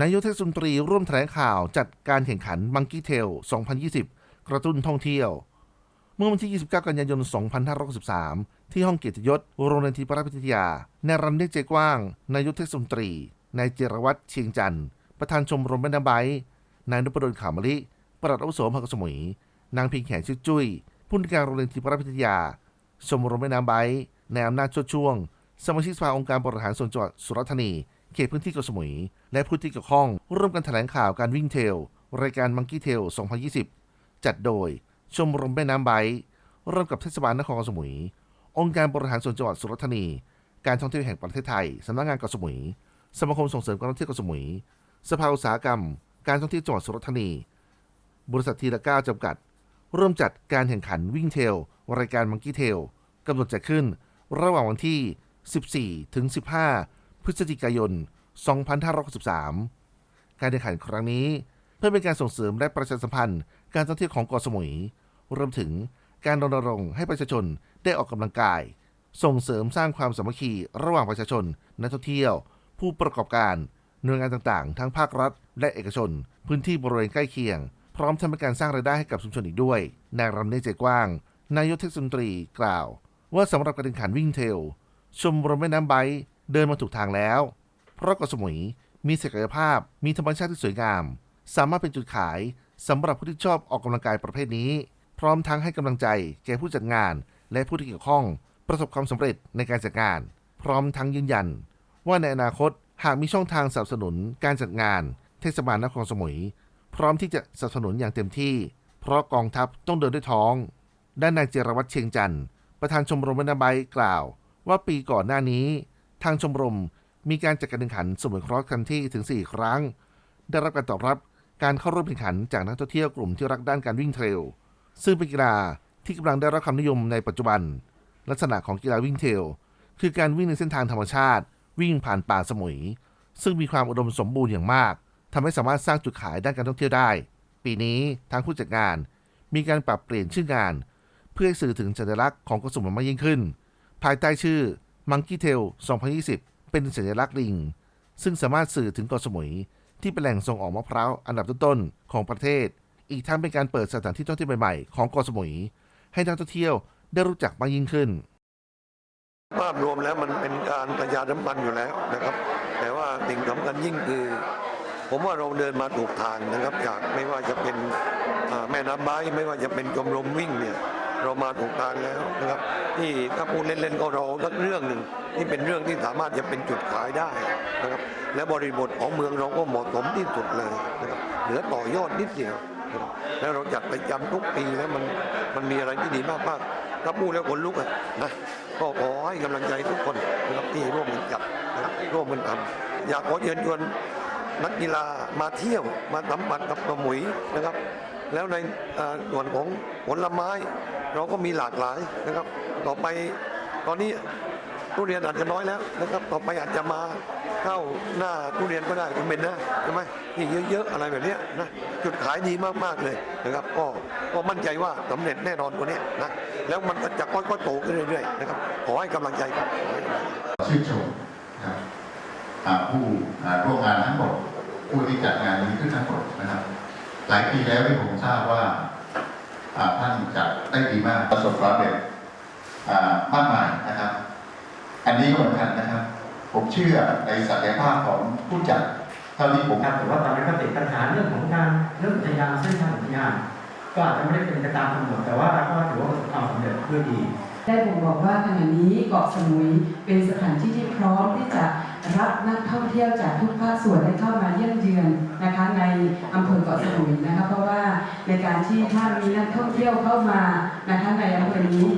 นายกเทศมนตรีร่วมแถลงข่าวจัดการแข่งขัน Monkey Tail 2020 กระตุ้นท่องเที่ยว เมื่อวันที่ 29 กันยายน 2563 ที่ห้องเกียรติยศโรงเรียนทีปรวิทยา ในรันเดกใจกว้าง นายกเทศมนตรี นายเจรวัตรเชียงจันทร์ ประธานชมรมแม่น้ำไบร์นายนพดลขาวมะลิ ปลัดอุโสอำเภอเกสมุย นางพียงแขนชื่อจุ้ย ผู้อำนการโรงเรียนทีปรวิทยา ชมรมแม่น้ำไบร์ทนายอำนาจชดช่วง สมาชิกสภาองค์การบริหารส่วนจังหวัดสุราษฎร์ธานี เขตพื้นที่เกาะสมุย และผู้ที่เกี่ยวข้องร่วมกันแถลงข่าวการวิ่งเทล รายการ Monkey Tail 2020 จัดโดย ชมรมแม่น้ำไบร่วมกับเทศบาลนครเกาะสมุย องค์การบริหารส่วนจังหวัดสุราษฎร์ธานี การท่องเที่ยวแห่งประเทศไทยสำนักงานเกาะสมุย สมาคมส่งเสริมการท่องเที่ยวเกาะสมุย สภาอุตสาหกรรม การท่องเที่ยวจังหวัดสุราษฎร์ธานี บริษัททีละก้าจำกัด ร่วมจัดการแข่งขันวิ่งเทล รายการ Monkey Tail กำหนดจัดขึ้น ระหว่างวันที่ 14 ถึง 15 พฤศจิกายน 2563 การแข่งขันครั้งนี้เพื่อเป็นการส่งเสริมและประชาสัมพันธ์การท่องเที่ยวของเกาะสมุย รวมถึงการรณรงค์ให้ประชาชนได้ออกกำลังกาย ส่งเสริมสร้างความสามัคคีระหว่างประชาชน นักท่องเที่ยว ผู้ประกอบการหน่วยงานต่างๆ ทั้งภาครัฐ และเอกชน พื้นที่บริเวณใกล้เคียง พร้อมทั้งเป็นการสร้างรายได้ให้กับชุมชนอีกด้วย นายรำเนใจกว้าง นายกเทศมนตรีกล่าว ว่าสำหรับการแข่งขันวิ่งเทล ชมรมแม่น้ำไบ เดินมาถูกทางแล้ว เพราะเกาะสมุยมีศักยภาพมีธรรมชาติที่สวยงาม สามารถเป็นจุดขายสำหรับผู้ที่ชอบออกกำลังกายประเภทนี้ พร้อมทั้งให้กำลังใจแก่ผู้จัดงาน และผู้ที่เกี่ยวข้อง ประสบความสำเร็จในการจัดงาน พร้อมทั้งยืนยัน ว่าในอนาคตหากมีช่องทางสนับสนุนการจัดงาน เทศบาลนครสมุย พร้อมที่จะสนับสนุนอย่างเต็มที่ เพราะกองทัพต้องเดินด้วยท้อง ด้านนายเจรวัตรเชียงจันทร์ประธานชมรมแม่น้ำไบร์ทกล่าว ว่าปีก่อนหน้านี้ ทางชมรมมีการจัดการแข่งขันสมุนครอสคันที่ถึง 4 ครั้ง ได้รับการตอบรับการเข้าร่วมแข่งขันจากนักท่องเที่ยวกลุ่มที่รักด้านการวิ่งเทรล ซึ่งเป็นกีฬาที่กำลังได้รับความนิยมในปัจจุบัน ลักษณะของกีฬาวิ่งเทรลคือการวิ่งในเส้นทางธรรมชาติ วิ่งผ่านป่าสมุย ซึ่งมีความอุดมสมบูรณ์อย่างมากทำให้สามารถสร้างจุดขายด้านการท่องเที่ยวได้ ปีนี้ทางผู้จัดงาน มีการปรับเปลี่ยนชื่องาน เพื่อให้สื่อถึงสัญลักษณ์ของกาะสมุยมากยิ่งขึ้น ภายใต้ชื่อ Monkey Tail 2020 เป็นสัญลักษณ์ลิง ซึ่งสามารถสื่อถึงเกาะสมุย ที่เป็นแหล่งส่งออกมะพร้าวอันดับต้นๆของประเทศ อีกทั้งเป็นการเปิดสถานที่ท่องเที่ยวใหม่ๆของเกาะสมุย ให้นักท่องเที่ยวได้รู้จักมากยิ่งขึ้น ภาพรวมแล้วมันเป็นการประชาสัมพันธ์อยู่แล้วนะครับ แต่ว่าสิ่งสำคัญยิ่งคือ ผมว่าเราเดินมาถูกทางนะครับจากไม่ว่าจะเป็นแม่น้ำไม้ไม่ว่าจะเป็นชมรมวิ่งเนี่ย เรามาถูกทางแล้วนะครับที่ถ้าพูดเล่นๆก็เราสักเรื่องหนึ่งที่เป็นเรื่องที่สามารถจะเป็นจุดขายได้นะครับและบริบทของเมืองเราก็เหมาะสมที่สุดเลยนะครับเหลือต่อยอดนิดเดียวแล้วเราจัดประจำทุกปีแล้วมันมันมีอะไรที่ดีมากๆถ้าพูดแล้วคนลุกอะนะก็ขอให้กำลังใจทุกคนนะครับที่ร่วมกันจัดนะครับร่วมกันทำอยากขอเชิญชวนนักกีฬามาเที่ยวมาสัมผัสกับสมุยนะครับ แล้วในส่วนของผลไม้ เราก็มีหลากหลายนะครับ ต่อไปตอนนี้ทุเรียนอาจจะน้อยแล้วนะครับ ต่อไปอาจจะมาเข้าหน้าทุเรียนก็ได้คุณเป็นนะใช่ไหมที่เยอะๆอะไรแบบนี้นะจุดขายดีมากๆเลยนะครับ ก็ก็มั่นใจว่าสำเร็จแน่นอนตัวนี้นะแล้วมันก็จะค่อยๆโตขึ้นเรื่อยๆนะครับขอให้กำลังใจครับชื่นชมนะครับผู้ร่วมงานทั้งหมดผู้ที่จัดงานนี้ขึ้นทั้งหมดนะครับ หลายปีแล้วที่ผมทราบว่าท่านจัดได้ดีมากประสบความสำเร็จมากมายนะครับ อันนี้ก็เหมือนกันนะครับ ผมเชื่อในศักยภาพของผู้จัดเท่าที่ผมครับแต่ว่าตอนนี้ก็ติดปัญหาเรื่องของการเรื่องอุทยานเส้นทางอุทยานก็อาจจะไม่ได้เป็นไปตามกำหนดแต่ว่าเราก็ถือว่าประสบความสำเร็จด้วยดี ได้บ่งบอกว่าขณะนี้เกาะสมุยเป็นสถานที่ที่พร้อมที่จะรับนักท่องเที่ยวจากทุกภาคส่วนได้เข้า ในการที่ถ้ามีนักท่องเที่ยวเข้ามานะคะในอำเภอนี้